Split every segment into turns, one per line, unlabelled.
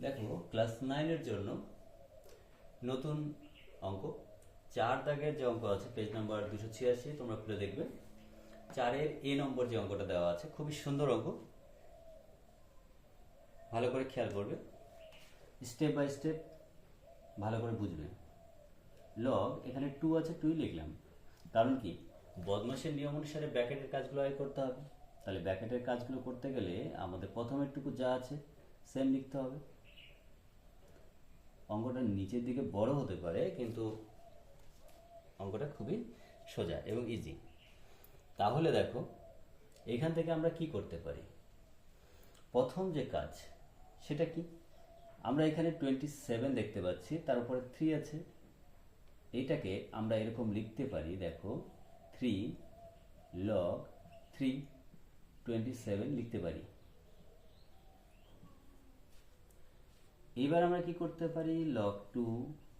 দেখো ক্লাস নাইনের জন্য নতুন অঙ্ক। চার দাগের যে অঙ্ক আছে পেজ নাম্বার দুশো ছিয়াশি, তোমরা খুলে দেখবে। চারের এ নম্বর যে অঙ্কটা দেওয়া আছে, খুবই সুন্দর অঙ্ক। ভালো করে খেয়াল করবে। স্টেপ বাই স্টেপ ভালো করে বুঝবে। লগ এখানে টু আছে টুই লিখলাম। কারণ কি? বদমাসের নিয়ম অনুসারে ব্র্যাকেটের কাজগুলো আগে করতে হবে। তাহলে ব্র্যাকেটের কাজগুলো করতে গেলে আমাদের প্রথমেরটুকু যা আছে সেম লিখতে হবে। অঙ্কটা নিচের দিকে বড় হতে পারে, কিন্তু অঙ্কটা খুবই সোজা এবং ইজি তাহলে দেখো, এখান থেকে আমরা কি করতে পারি? প্রথম যে কাজ, সেটা কি? আমরা এখানে টোয়েন্টি সেভেন দেখতে পাচ্ছি, তার উপরে থ্রি আছে। এটাকে আমরা এরকম লিখতে পারি, দেখো three log three twenty seven লিখতে পারি। এবার আমরা কি করতে পারি? লগ টু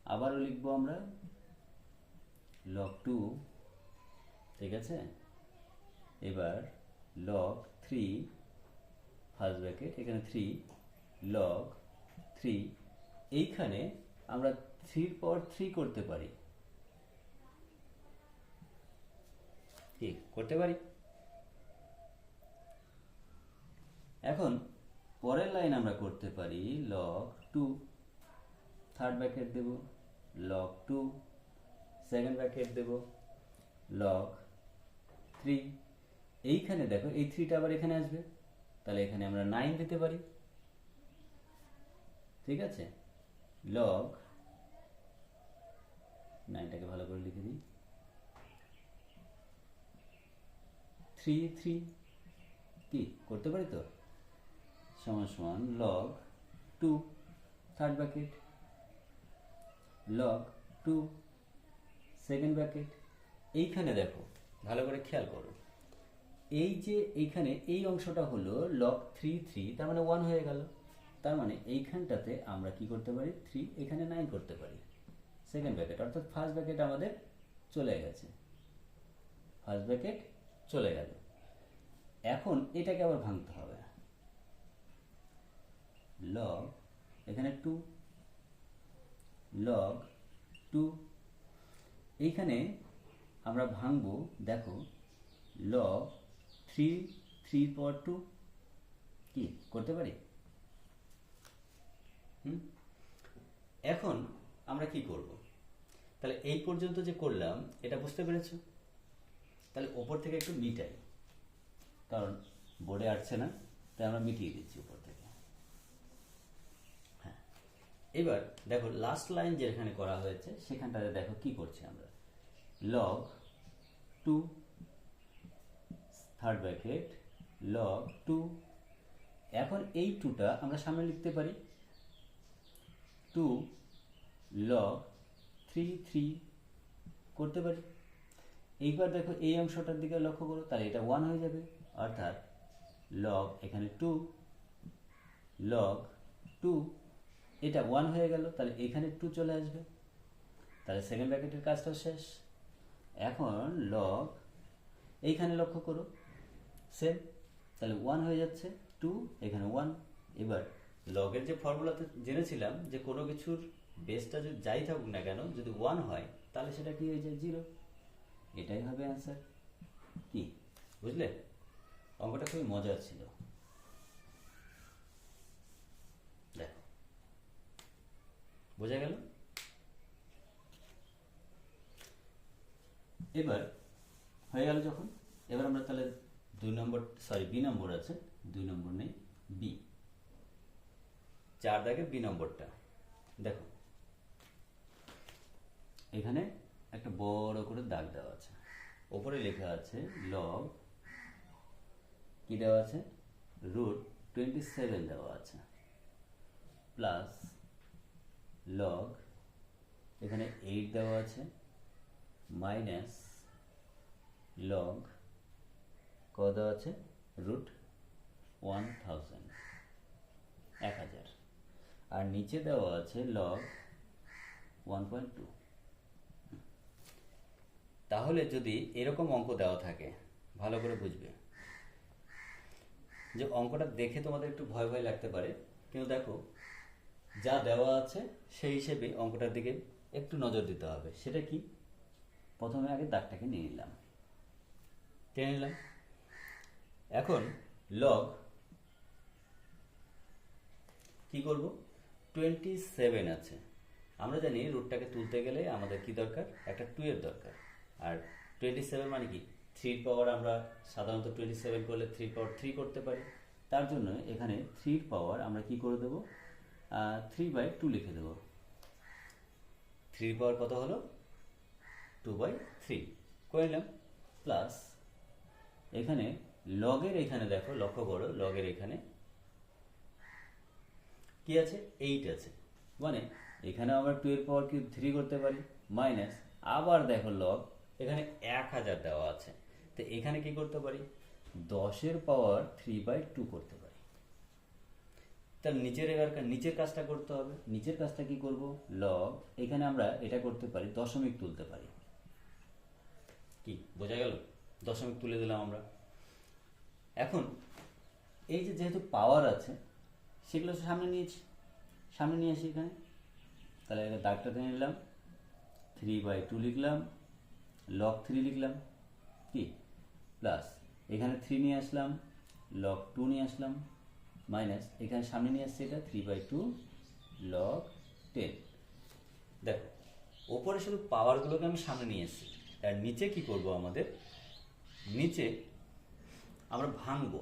আবারও লিখব আমরা। লগ টু ঠিক আছে? এবার লগ থ্রি ফার্স্ট ব্র্যাকেট এখানে থ্রি লগ থ্রি এইখানে আমরা থ্রির পর থ্রি করতে পারি। কি, করতে পারি? এখন পরের লাইন আমরা করতে পারি লগ টু থার্ড ব্র্যাকেট দেব লগ টু সেকেন্ড ব্র্যাকেট দেব লগ থ্রি এইখানে দেখো, এই থ্রিটা আবার এখানে আসবে। তাহলে এখানে আমরা নাইন দিতে পারি। ঠিক আছে? লগ নাইনটাকে ভালো করে লিখে দিই। থ্রি থ্রি কি? করতে পারি তো? সমান সমান log two third bracket log two second bracket এইখানে দেখো ভালো করে খেয়াল করো। এই যে এইখানে এই অংশটা হলো লগ থ্রি থ্রি তার মানে ওয়ান হয়ে গেল। তার মানে এইখানটাতে আমরা কি করতে পারি? থ্রি এখানে নাইন করতে পারি। সেকেন্ড ব্র্যাকেট অর্থাৎ ফার্স্ট ব্র্যাকেট আমাদের চলে গেছে। ফার্স্ট ব্র্যাকেট চলে গেল। এখন এটাকে আবার ভাঙতে হবে। লগ এখানে টু লগ টু এইখানে আমরা ভাঙবো, দেখো লগ থ্রি থ্রি পর টু কি, করতে পারি? হুম? এখন আমরা কি করব? তাহলে এই পর্যন্ত যে করলাম, এটা বুঝতে পেরেছ? তাহলে ওপর থেকে একটু মিটাই, কারণ বোর্ডে আসছে না, তাই আমরা মিটিয়ে দিচ্ছি উপর থেকে হ্যাঁ এবার দেখো লাস্ট লাইন যেখানে করা হয়েছে, সেখানটাতে দেখো কি করছি আমরা। Log two third bracket log two এখন এই টুটা আমরা সামনে লিখতে পারি। টু লগ থ্রি থ্রি করতে পারি। এইবার দেখো এই অংশটার দিকে লক্ষ্য করো, তাহলে এটা ওয়ান হয়ে যাবে। অর্থাৎ লগ এখানে টু লগ টু এটা ওয়ান হয়ে গেল, তাহলে এখানে টু চলে আসবে। তাহলে সেকেন্ড ব্র্যাকেটের কাজটা শেষ। এখন লগ এইখানে লক্ষ্য করো সেম তাহলে ওয়ান হয়ে যাচ্ছে টু এখানে ওয়ান এবার লগের যে ফর্মুলাতে জেনেছিলাম যে কোনো কিছুর বেসটা যদি যাই থাকুক না কেন, যদি ওয়ান হয়, তাহলে সেটা কি হয়ে যায়? জিরো এটাই হবে অ্যান্সার কি? বুঝলে? অঙ্কটা খুবই মজার ছিল দেখো বোঝা গেল? এবার, হয়ে গেল যখন, এবার আমরা তাহলে দুই নম্বর সরি বি নম্বর আছে, দুই নম্বর নেই, বি। চার দাগে বি নম্বরটা। দেখো, এখানে একটা বড় করে দাগ দেওয়া আছে। ওপরে লেখা আছে লগ কি দেওয়া আছে? রুট টোয়েন্টি সেভেন দেওয়া আছে। প্লাস লগ এখানে এইট দেওয়া আছে মাইনাস লগ কত দেওয়া আছে রুট ওয়ান থাউজেন্ড এক হাজার। আর নিচে দেওয়া আছে লগ ওয়ান পয়েন্ট টু তাহলে যদি এরকম অঙ্ক দেওয়া থাকে, ভালো করে বুঝবে। যে অঙ্কটা দেখে তোমাদের একটু ভয় ভয় লাগতে পারে, কিন্তু দেখো যা দেওয়া আছে, সেই হিসেবে অঙ্কটার দিকে একটু নজর দিতে হবে। সেটা কি? প্রথমে আগে দাগটাকে নিয়ে নিলাম। টেনে নিলাম। এখন লগ কি করব? টোয়েন্টি সেভেন আছে। আমরা জানি রুটটাকে তুলতে গেলে আমাদের কি দরকার? একটা টু এর দরকার। আর টোয়েন্টি সেভেন মানে কি? থ্রির পাওয়ার আমরা সাধারণত টোয়েন্টি সেভেন করলে থ্রি পাওয়ার থ্রি করতে পারি। তার জন্য এখানে থ্রির পাওয়ার আমরা কি করে দেবো? থ্রি বাই টু লিখে দেবো। থ্রির পাওয়ার কত হলো? টু বাই থ্রি করে নিলাম। প্লাস এখানে লগের এখানে দেখো, লক্ষ্য করো, লগের এখানে কি আছে? এইট আছে। মানে এখানে আমরা টু এর পাওয়ার কিউব থ্রি করতে পারি। মাইনাস আবার দেখো লগ এখানে এক হাজার দেওয়া আছে। তো এখানে কি করতে পারি? দশের পাওয়ার থ্রি বাই টু করতে তার নিচের এবার নিচের কাজটা করতে হবে। নিচের কাজটা কি করব? লগ এখানে আমরা এটা করতে পারি, দশমিক তুলতে পারি। কি, বোঝা গেল? দশমিক তুলে দিলাম আমরা। এখন, এই যে যেহেতু পাওয়ার আছে, সেগুলো সামনে নিয়েছি। সামনে নিয়ে আসি এখানে। তাহলে এখানে দাগটা টেনে নিলাম। থ্রি বাই টু লিখলাম। লক থ্রি লিখলাম। কি? প্লাস এখানে থ্রি নিয়ে আসলাম। লক টু নিয়ে আসলাম। মাইনাস, এখানে সামনে নিয়ে আসছে এটা three by two log ten দেখো, ওপরে শুধু পাওয়ারগুলোকে আমি সামনে নিয়ে এসেছি আর নিচে কি করব আমাদের? নিচে আমরা ভাঙবো।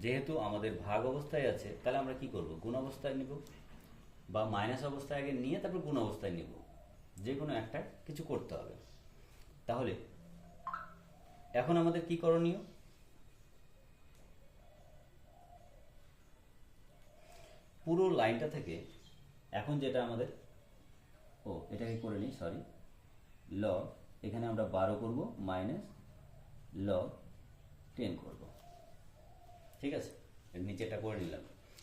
যেহেতু আমাদের ভাগ অবস্থায় আছে, তাহলে আমরা কি করব? গুণ অবস্থায় নিব বা মাইনাস অবস্থায় আগে নিয়ে তারপর গুণ অবস্থায় নিব। যে কোনো একটা কিছু করতে হবে। তাহলে, এখন আমাদের কি করণীয়? পুরো লাইনটা থেকে এখন যেটা আমাদের, ও, এটাকে করে নিই সরি ল এখানে আমরা বারো করব মাইনাস ল টেন করব। ঠিক আছে? নিচেটা করে নিলাম।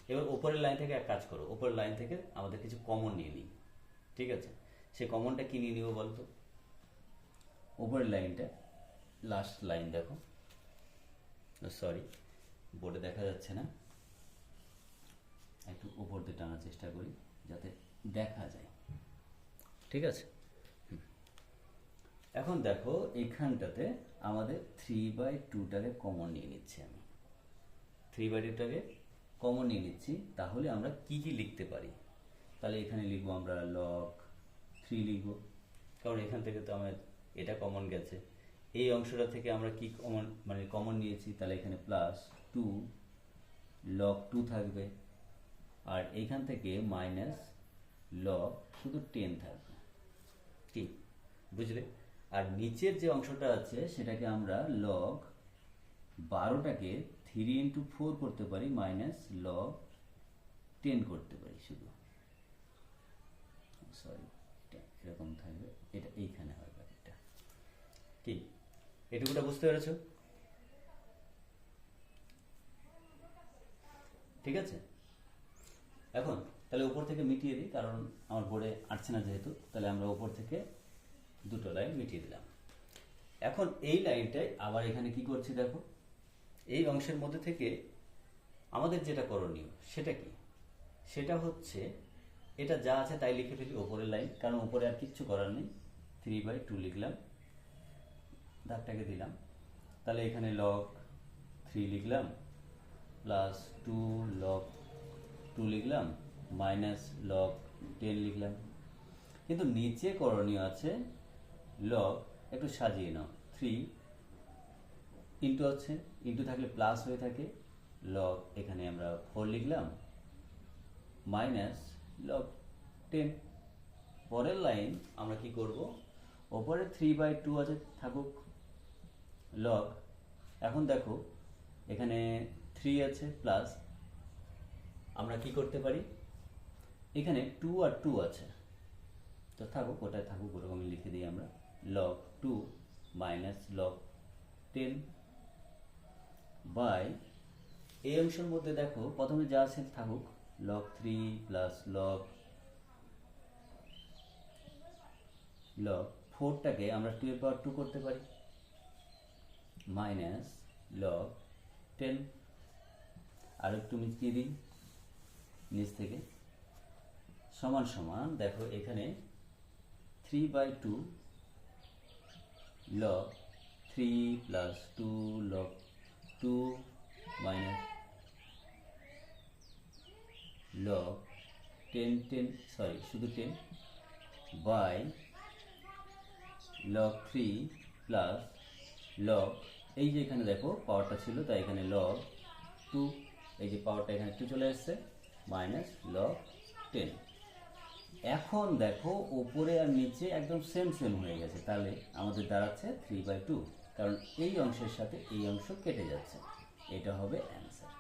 এবার ওপরের লাইন থেকে এক কাজ করো ওপরের লাইন থেকে আমাদের কিছু কমন নিয়ে নিই। ঠিক আছে? সে কমনটা কি নিয়ে নিব বলতো? ওপরের লাইনটা লাস্ট লাইন দেখো। সরি বোর্ডে দেখা যাচ্ছে না। একটু উপর দিয়ে টানার চেষ্টা করি যাতে দেখা যায়। ঠিক আছে। এখন দেখো এখানটাতে আমাদের থ্রি বাই টুটাকে কমন নিয়ে নিচ্ছি আমি। থ্রি বাই টুটাকে কমন নিয়ে নিচ্ছি তাহলে আমরা কি কি লিখতে পারি? তাহলে এখানে লিখব আমরা লক থ্রি লিখব। কারণ এখান থেকে তো আমার এটা কমন গেছে। এই অংশটা থেকে আমরা কি কমন মানে কমন নিয়েছি তাহলে এখানে প্লাস টু লক টু থাকবে। আর এইখান থেকে মাইনাস লক শুধু টেন থাকবে। কি? বুঝলে? আর নিচের যে অংশটা আছে, সেটাকে আমরা লগ বারোটাকে থ্রি ইন্টু ফোর করতে পারি মাইনাস লগ টেন করতে পারি শুধু। সরি এরকম থাকবে, এটা এইখানে হবে এটা কি? এটুকুটা বুঝতে পেরেছ? ঠিক আছে? এখন, তাহলে উপর থেকে মিটিয়ে দিই, কারণ আমার বোর্ডে আসছে না যেহেতু, তাহলে আমরা উপর থেকে দুটো লাইন মিটিয়ে দিলাম। এখন এই লাইনটাই আবার এখানে কি করছি দেখো? এই অংশের মধ্যে থেকে আমাদের যেটা করণীয়, সেটা কি? সেটা হচ্ছে, এটা যা আছে তাই লিখে ফেলি ওপরের লাইন কারণ উপরে আর কিচ্ছু করার নেই। থ্রি বাই টু লিখলাম, দাগটাকে দিলাম। তাহলে এখানে লক থ্রি লিখলাম প্লাস টু লক টু লিখলাম মাইনাস লক টেন লিখলাম। কিন্তু নিচে করণীয় আছে লক একটু সাজিয়ে নাও থ্রি ইন্টু আছে ইন্টু থাকলে প্লাস হয়ে থাকে। লক এখানে আমরা ফোর লিখলাম মাইনাস লক টেন পরের লাইন আমরা কি করব? ওপরে থ্রি বাই টু আছে, থাকুক। লগ এখন দেখো, এখানে থ্রি আছে প্লাস আমরা কি করতে পারি? এখানে টু আর টু আছে। তো থাকুক ওটাই থাকুক, ওরকমই লিখে দিই আমরা। Log two minus log ten by এই অংশের মধ্যে দেখো, প্রথমে যা আছে থাকুক log three plus log log ফোরটাকে আমরা টু এর পাওয়ার টু করতে পারি। মাইনাস লগ টেন আর একটু মিটিয়ে দিই। নিচ থেকে। সমান সমান, দেখো এখানে three by two log three plus two log two minus log ten ten sorry শুধু ten by log three plus log এই যে এখানে দেখো পাওয়ারটা ছিল, তাই এখানে লগ টু এই যে পাওয়ারটা এখানে টু চলে এসছে। মাইনাস লগ টেন এখন দেখো ওপরে আর নিচে একদম সেম সেম হয়ে গেছে। তাহলে আমাদের দাঁড়াচ্ছে থ্রি বাই টু কারণ এই অংশের সাথে এই অংশ কেটে যাচ্ছে। এটা হবে অ্যান্সার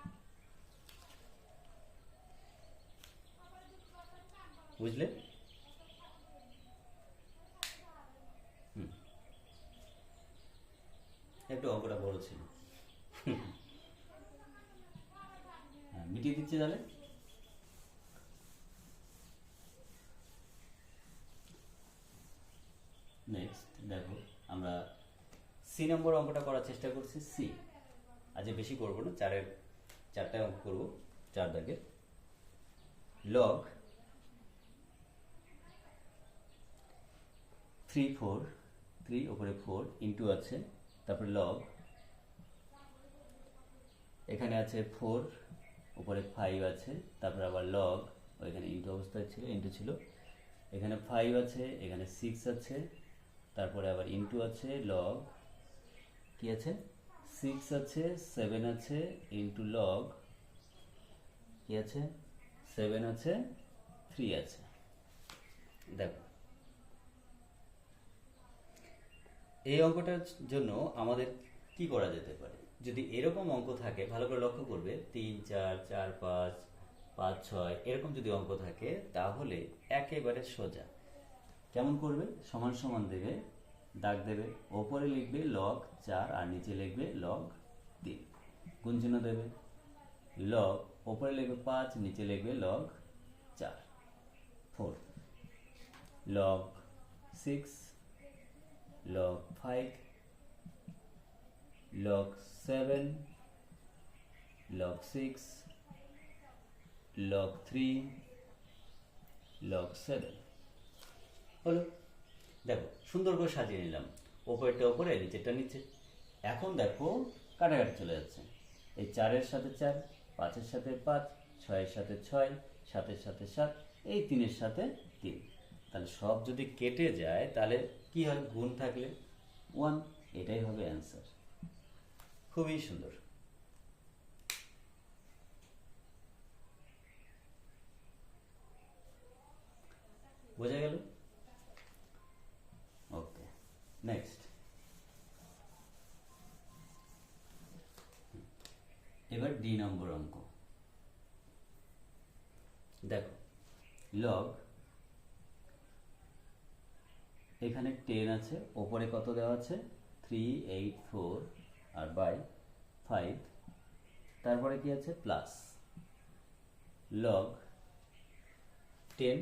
বুঝলে। একটু অঙ্কটা বড় ছিল। হ্যাঁ মিটিয়ে দিচ্ছে তাহলে নেক্সট দেখো আমরা সি নম্বর অঙ্কটা করার চেষ্টা করছি, সি। আজ বেশি করব না, চারের, চারটায় অঙ্ক করব, চার দাগে। লগ থ্রি ফোর, থ্রি ওপরে ফোর ইন্টু আছে, তারপরে লগ এখানে আছে ফোর উপরে ফাইভ আছে, তারপরে আবার লগ ওইখানে ইন্টু অবস্থায় ছিল, ইন্টু ছিল। এখানে ফাইভ আছে, এখানে সিক্স আছে, তারপরে আবার ইন্টু আছে, লগ কি আছে? সিক্স আছে সেভেন আছে ইন্টু লগ কি আছে? সেভেন আছে থ্রি আছে। দেখো। এই অঙ্কটার জন্য আমাদের কি করা যেতে পারে? যদি এরকম অঙ্ক থাকে, ভালো করে লক্ষ্য করবে, তিন, চার চার, পাঁচ পাঁচ, ছয়, এরকম যদি অঙ্ক থাকে, তাহলে একেবারে সোজা। কেমন করবে? সমান সমান দেবে দাগ দেবে। ওপরে লিখবে লগ চার আর নিচে লিখবে লগ তিন। গুণ চিহ্ন দেবে। লগ ওপরে লিখবে পাঁচ, নিচে লিখবে লগ চার। Four log six log 5 log 7 log 6 log 3 log 7 হলো দেখো, সুন্দর করে সাজিয়ে নিলাম। ওপরটা ওপরে, নিচেরটা নিচে। এখন দেখো, কাটাকাটি চলে যাচ্ছে। এই চারের সাথে চার, পাঁচের সাথে পাঁচ, ছয়ের সাথে ছয়, সাতের সাথে সাত, এই তিনের সাথে তিন। তাহলে সব যদি কেটে যায়, তাহলে কি হয়? গুণ থাকলে ওয়ান এটাই হবে অ্যান্সার খুবই সুন্দর। বোঝা গেল? নেক্সট এবার ডি নম্বর অঙ্ক। দেখো লগ এখানে টেন আছে, ওপরে কত দেওয়া আছে? থ্রি এইট ফোর আর বাই ফাইভ তারপরে কি আছে? প্লাস লগ টেন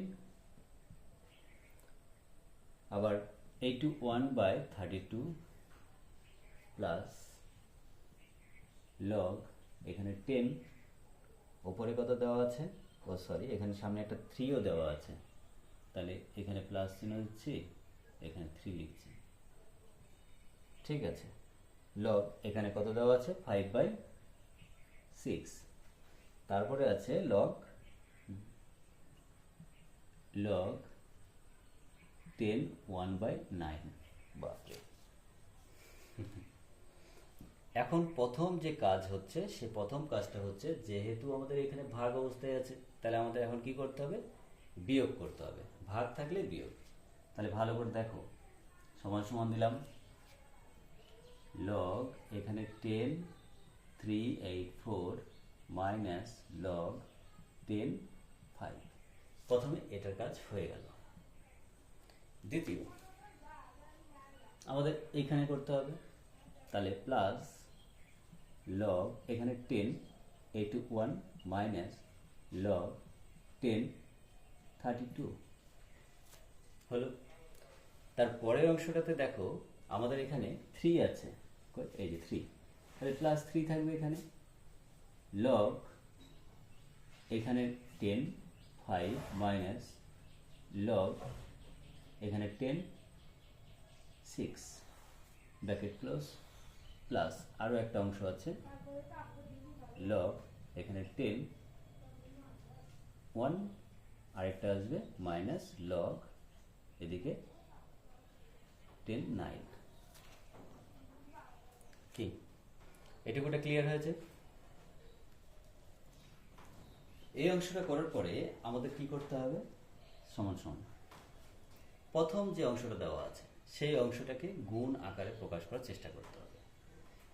আবার eighty one by thirty two plus log এখানে টেন ওপরে কত দেওয়া আছে? ও সরি এখানে সামনে একটা থ্রিও দেওয়া আছে। তাহলে এখানে প্লাস চিহ্ন দিচ্ছি, এখানে থ্রি লিখছি। ঠিক আছে। লগ এখানে কত দেওয়া আছে? ফাইভ বাই সিক্স তারপরে আছে log log ten one by nine বাপরে। এখন প্রথম যে কাজ হচ্ছে সে প্রথম কাজটা হচ্ছে যেহেতু আমাদের এখানে ভাগ অবস্থায় আছে তাহলে আমাদের এখন কি করতে হবে? বিয়োগ করতে হবে। ভাগ থাকলে বিয়োগ। তাহলে ভালো করে দেখো। সমান সমান দিলাম। লগ এখানে ten three eight four minus log ten five প্রথমে এটার কাজ হয়ে গেল। দ্বিতীয়। আমাদের এখানে করতে হবে। তাহলে প্লাস লগ এখানে ten eighty one minus log ten thirty two হলো? তার পরের অংশটাতে দেখো, আমাদের এখানে থ্রি আছে। এই যে থ্রি তাহলে প্লাস থ্রি থাকবে এখানে। লগ এখানে টেন ফাইভ মাইনাস লগ এখানে ten six bracket close plus আরও একটা অংশ আছে। লগ এখানে টেন ওয়ান আরেকটা আসবে মাইনাস লগ এদিকে টেন নাইন কি? এটুকুটা ক্লিয়ার হয়েছে? এই অংশটা করার পরে আমাদের কি করতে হবে? সমান সমান। প্রথম যে অংশটা দেওয়া আছে, সেই অংশটাকে গুণ আকারে প্রকাশ করার চেষ্টা করতে হবে।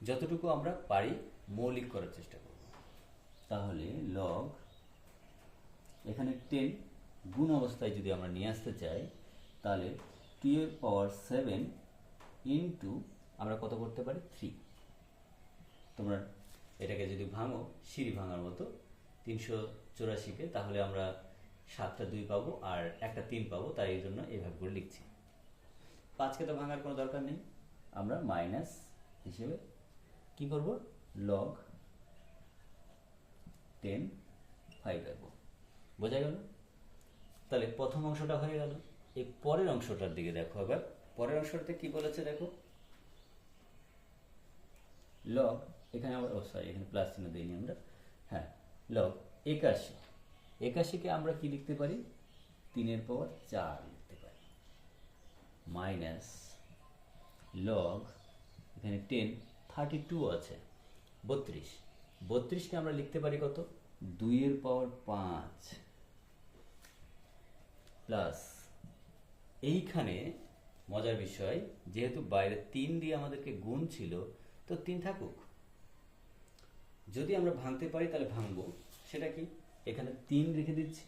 যতটুকু আমরা পারি মৌলিক করার চেষ্টা করব। তাহলে লগ এখানে টেন গুণ অবস্থায় যদি আমরা নিয়ে আসতে চাই, তাহলে টু এর পাওয়ার সেভেন ইন্টু আমরা কত করতে পারি? থ্রি তোমরা এটাকে যদি ভাঙো, সিঁড়ি ভাঙার মতো তিনশো চুরাশিকে, তাহলে আমরা সাতটা দুই পাবো আর একটা তিন পাবো, তাই এই জন্য এইভাবে করে লিখছি। পাঁচকে তো ভাঙার কোনো দরকার নেই। আমরা মাইনাস হিসেবে কি করব? লগ টেন ফাইভ রাখব। বোঝা গেল? তাহলে প্রথম অংশটা হয়ে গেল। এই পরের অংশটার দিকে দেখো এবার। পরের অংশটাতে কি বলেছে দেখো? লগ এখানে আমরা ও সরি এখানে প্লাস চিহ্ন দিইনি আমরা। হ্যাঁ লগ একাশি। একাশিকে আমরা কি লিখতে পারি? তিনের পাওয়ার চার লিখতে পারি। মাইনাস লগ, এখানে টেন, থার্টি টু আছে, বত্রিশ। বত্রিশকে আমরা লিখতে পারি কত? দুইয়ের পাওয়ার পাঁচ। প্লাস এইখানে মজার বিষয়, যেহেতু বাইরে তিন দিয়ে আমাদেরকে গুণ ছিল, তো তিন থাকুক। যদি আমরা ভাঙতে পারি তাহলে ভাঙবো। সেটা কি? এখানে তিন রেখে দিচ্ছি।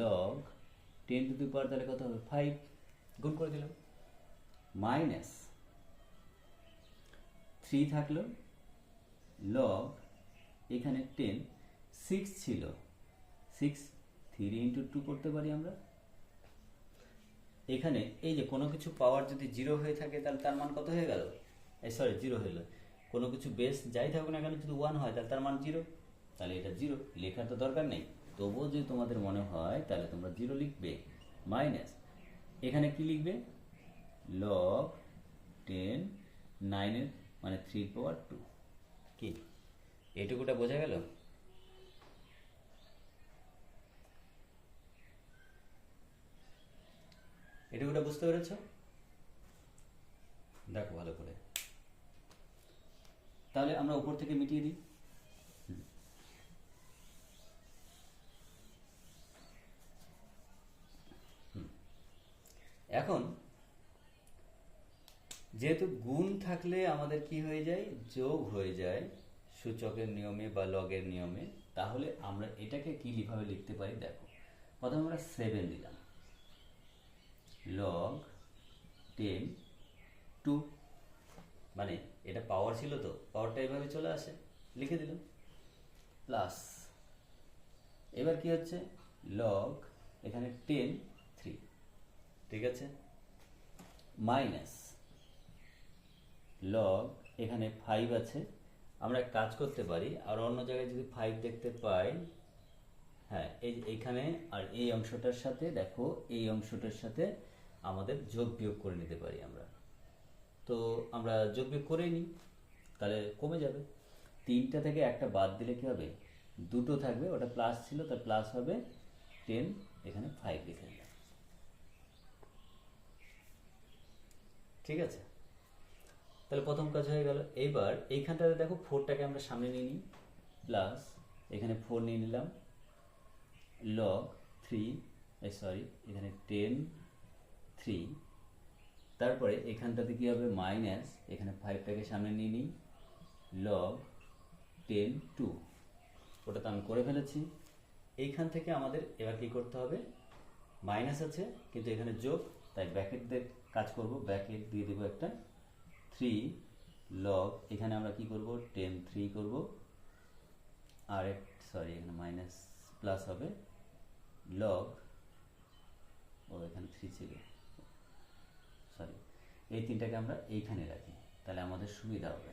Log ten two the power তাহলে কত হবে? ফাইভ গুণ করে দিলাম। মাইনাস থ্রি থাকল। লগ এখানে টেন সিক্স ছিল। সিক্স থ্রি ইন্টু টু করতে পারি আমরা। এখানে এই যে কোনো কিছু পাওয়ার যদি জিরো হয়ে থাকে তাহলে তার মান কত হয়ে গেল? এই সরি জিরো হলো কোনো কিছু বেস যাই থাকুক না কেন যদি ওয়ান হয় তাহলে তার মান জিরো তাহলে এটা জিরো লেখার তো দরকার নেই। তবুও যদি তোমাদের মনে হয়, তাহলে তোমরা জিরো লিখবে মাইনাস এখানে কি লিখবে? লগ টেন নাইনের মানে থ্রি পাওয়ার টু কি? এইটুকুটা বোঝা গেল? এটুকুটা বুঝতে পেরেছ? দেখো ভালো করে। তাহলে আমরা উপর থেকে মিটিয়ে দিই হুম। হুম। এখন যেহেতু গুণ থাকলে আমাদের কি হয়ে যায়? যোগ হয়ে যায় সূচকের নিয়মে বা লগের নিয়মে। তাহলে আমরা এটাকে কীভাবে লিখতে পারি, দেখো। প্রথমে আমরা সেভেন দিলাম। লগ টেন টু মানে এটা পাওয়ার ছিল তো পাওয়ারটা এভাবে চলে আসে। লিখে দিলাম। প্লাস এবার কি হচ্ছে? লগ এখানে টেন থ্রি ঠিক আছে? মাইনাস লগ এখানে ফাইভ আছে। আমরা কাজ করতে পারি, আর অন্য জায়গায় যদি ফাইভ দেখতে পাই হ্যাঁ এই এইখানে আর এই অংশটার সাথে, দেখো, এই অংশটার সাথে আমাদের যোগ বিয়োগ করে নিতে পারি আমরা। তো আমরা যোগ বিয়োগ করেই নিই, তাহলে কমে যাবে। তিনটা থেকে একটা বাদ দিলে কি হবে? দুটো থাকবে, ওটা প্লাস ছিল, তার প্লাস হবে টেন এখানে ফাইভ লিখে ঠিক আছে? তাহলে প্রথম কাজ হয়ে গেল। এইবার এইখানটাতে দেখো ফোরটাকে আমরা সামনে নিয়ে নিই। প্লাস এখানে ফোর নিয়ে নিলাম। লগ থ্রি সরি এখানে টেন থ্রি তারপরে এখানটাতে কী হবে? মাইনাস এখানে ফাইভটাকে সামনে নিয়ে নিই। লগ টেন টু ওটা তো আমি করে ফেলেছি। এইখান থেকে আমাদের এবার কি করতে হবে? মাইনাস আছে, কিন্তু এখানে যোগ, তাই ব্র্যাকেট দিয়ে কাজ করব। ব্যাকেট দিয়ে দেবো একটা থ্রি লগ এখানে আমরা কি করব? টেন থ্রি করব। আর সরি এখানে মাইনাস প্লাস হবে। লগ ও, এখানে থ্রি ছিল। সরি এই তিনটাকে আমরা এইখানে রাখি। তাহলে আমাদের সুবিধা হবে।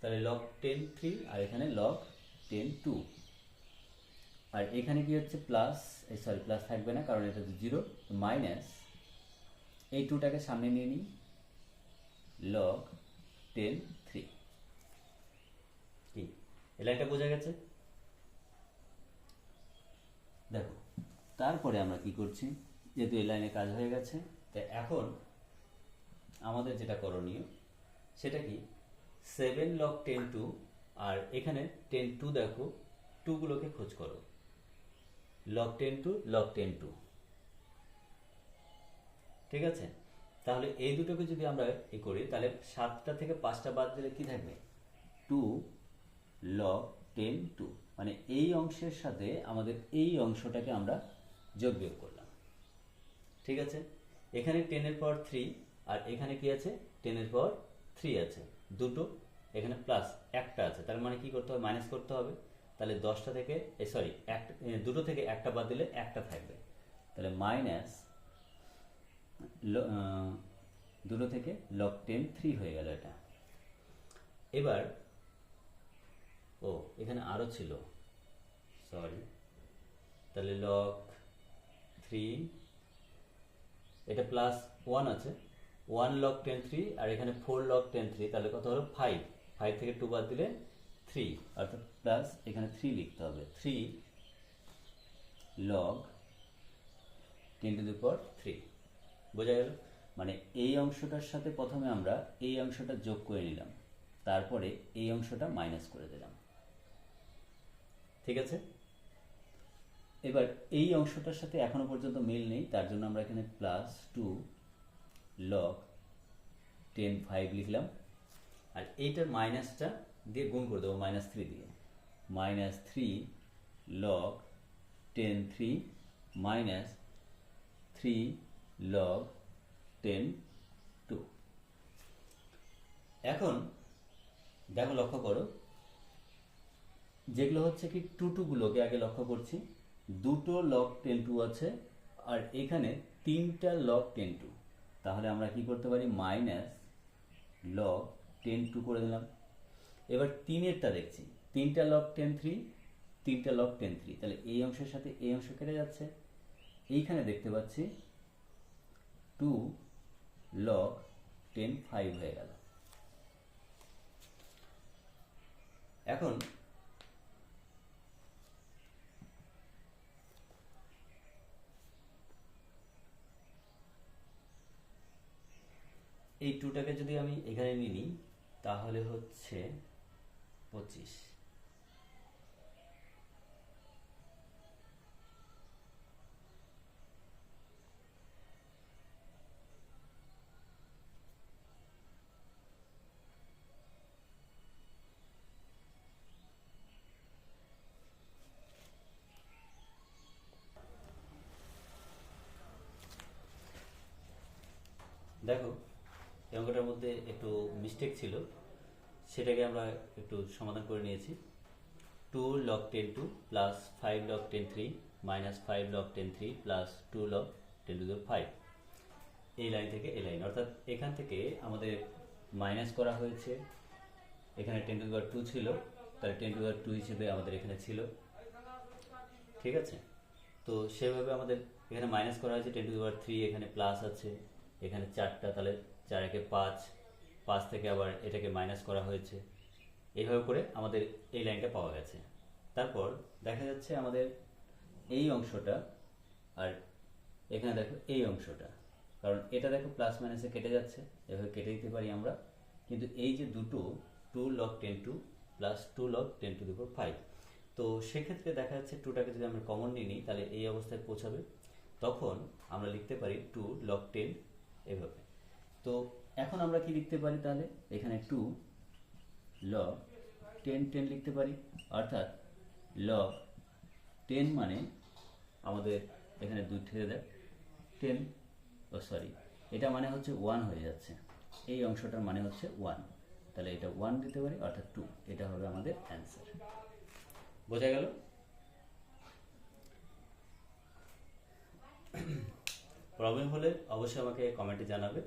তাহলে লগ টেন থ্রি আর এখানে লগ টেন টু আর এখানে কি হচ্ছে? প্লাস এই সরি প্লাস থাকবে না, কারণ এটা তো জিরো মাইনাস এই টুটাকে সামনে নিয়ে নিই। লগ টেন থ্রি কি? এই লাইনটা বোঝা গেছে? দেখো, তারপরে আমরা কি করছি? যেহেতু এই লাইনে কাজ হয়ে গেছে তাই এখন আমাদের যেটা করণীয়, সেটা কি? সেভেন লগ টেন টু আর এখানে টেন টু দেখো টুগুলোকে খোঁজ করো। Log ten two log ten two ঠিক আছে? তাহলে এই দুটোকে যদি আমরা এ করি, তাহলে সাতটা থেকে পাঁচটা বাদ দিলে কি থাকবে? টু লগ টেন টু মানে এই অংশের সাথে আমাদের এই অংশটাকে আমরা যোগ বিয়োগ করলাম। ঠিক আছে? এখানে টেনের পর থ্রি আর এখানে কি আছে? টেনের পর থ্রি আছে। দুটো, এখানে প্লাস একটা আছে। তার মানে কি করতে হবে? মাইনাস করতে হবে। তাহলে দশটা থেকে সরি একটা দুটো থেকে একটা বাদ দিলে একটা থাকবে। তাহলে মাইনাস দুটো থেকে লগ টেন থ্রি হয়ে গেল এটা। এবার, ও, এখানে আরও ছিল। সরি তাহলে লগ থ্রি এটা প্লাস ওয়ান আছে। ওয়ান লগ টেন থ্রি আর এখানে ফোর লগ টেন থ্রি তাহলে কত হলো? ফাইভ ফাইভ থেকে টু বাদ দিলে থ্রি অর্থাৎ প্লাস এখানে থ্রি লিখতে হবে। Three log ten two the power three বোঝা গেল? মানে এই অংশটার সাথে প্রথমে আমরা এই অংশটা যোগ করে নিলাম। তারপরে এই অংশটা মাইনাস করে দিলাম। ঠিক আছে? এবার এই অংশটার সাথে এখনও পর্যন্ত মিল নেই, তার জন্য আমরা এখানে plus two log ten five লিখলাম। আর এইটার মাইনাসটা দিয়ে গুণ করে দেবো মাইনাস থ্রি দিয়ে। Minus three log ten three minus three log ten two এখন দেখো লক্ষ্য করো, যেগুলো হচ্ছে কি টু টুগুলোকে আগে লক্ষ্য করছি, দুটো লগ টেন টু আছে, আর এখানে তিনটা লগ টেন টু তাহলে আমরা কি করতে পারি? মাইনাস লগ টেন টু করে দিলাম। এবার তিনেরটা দেখছি। তিনটা লগ টেন থ্রি তিনটা লগ টেন থ্রি তাহলে এই অংশের সাথে এই অংশ কেটে যাচ্ছে। এইখানে দেখতে পাচ্ছি টু লগ টেন ফাইভ হয়ে গেল। এখন এই টুটাকে যদি আমি এখানে নিই, তাহলে হচ্ছে পঁচিশ। অঙ্কটার মধ্যে একটু মিস্টেক ছিল, সেটাকে আমরা একটু সমাধান করে নিয়েছি। Two log ten two plus five log ten three minus five log ten three plus two log ten two five এই লাইন থেকে এই লাইন অর্থাৎ এখান থেকে আমাদের মাইনাস করা হয়েছে। এখানে টেন টু টু ছিল, তাহলে টেন টু টু হিসেবে আমাদের এখানে ছিল। ঠিক আছে? তো সেভাবে আমাদের এখানে মাইনাস করা হয়েছে টেন টু থ্রি এখানে প্লাস আছে, এখানে চারটা, তাহলে চার একে পাঁচ পাঁচ থেকে আবার এটাকে মাইনাস করা হয়েছে। এইভাবে করে আমাদের এই লাইনটা পাওয়া গেছে। তারপর দেখা যাচ্ছে আমাদের এই অংশটা আর এখানে দেখো এই অংশটা। কারণ এটা দেখো প্লাস মাইনাসে কেটে যাচ্ছে, এভাবে কেটে দিতে পারি আমরা। কিন্তু এই যে দুটো two log ten two plus two log ten two দুপুর ফাইভ তো সেক্ষেত্রে দেখা যাচ্ছে টুটাকে যদি আমরা কমন নিয়ে নিই, তাহলে এই অবস্থায় পৌঁছাবে। তখন আমরা লিখতে পারি টু লগ টেন এভাবে। তো এখন আমরা কি লিখতে পারি তাহলে? এখানে টু লগ টেন টেন লিখতে পারি। অর্থাৎ লগ টেন মানে আমাদের এখানে দুই থেকে দেয়। টেন ও সরি এটা মানে হচ্ছে ওয়ান হয়ে যাচ্ছে। এই অংশটার মানে হচ্ছে ওয়ান তাহলে এটা ওয়ান দিতে পারি, অর্থাৎ টু এটা হবে আমাদের অ্যান্সার বোঝা গেল? প্রবলেম হলে অবশ্যই আমাকে কমেন্টে জানাবে।